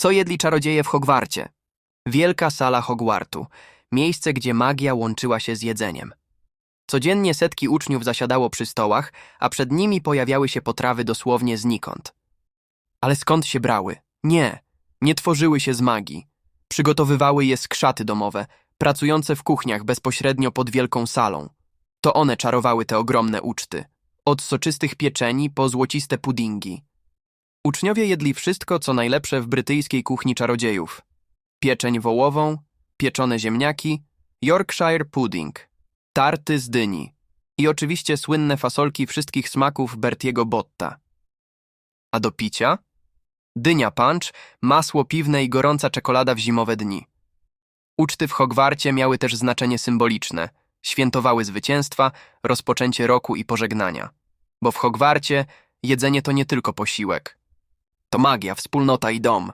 Co jedli czarodzieje w Hogwarcie? Wielka sala Hogwartu, miejsce, gdzie magia łączyła się z jedzeniem. Codziennie setki uczniów zasiadało przy stołach, a przed nimi pojawiały się potrawy dosłownie znikąd. Ale skąd się brały? Nie, nie tworzyły się z magii. Przygotowywały je skrzaty domowe, pracujące w kuchniach bezpośrednio pod wielką salą. To one czarowały te ogromne uczty. Od soczystych pieczeni po złociste puddingi. Uczniowie jedli wszystko, co najlepsze w brytyjskiej kuchni czarodziejów. Pieczeń wołową, pieczone ziemniaki, Yorkshire pudding, tarty z dyni i oczywiście słynne fasolki wszystkich smaków Bertiego Botta. A do picia? Dynia punch, masło piwne i gorąca czekolada w zimowe dni. Uczty w Hogwarcie miały też znaczenie symboliczne. Świętowały zwycięstwa, rozpoczęcie roku i pożegnania. Bo w Hogwarcie jedzenie to nie tylko posiłek. To magia, wspólnota i dom.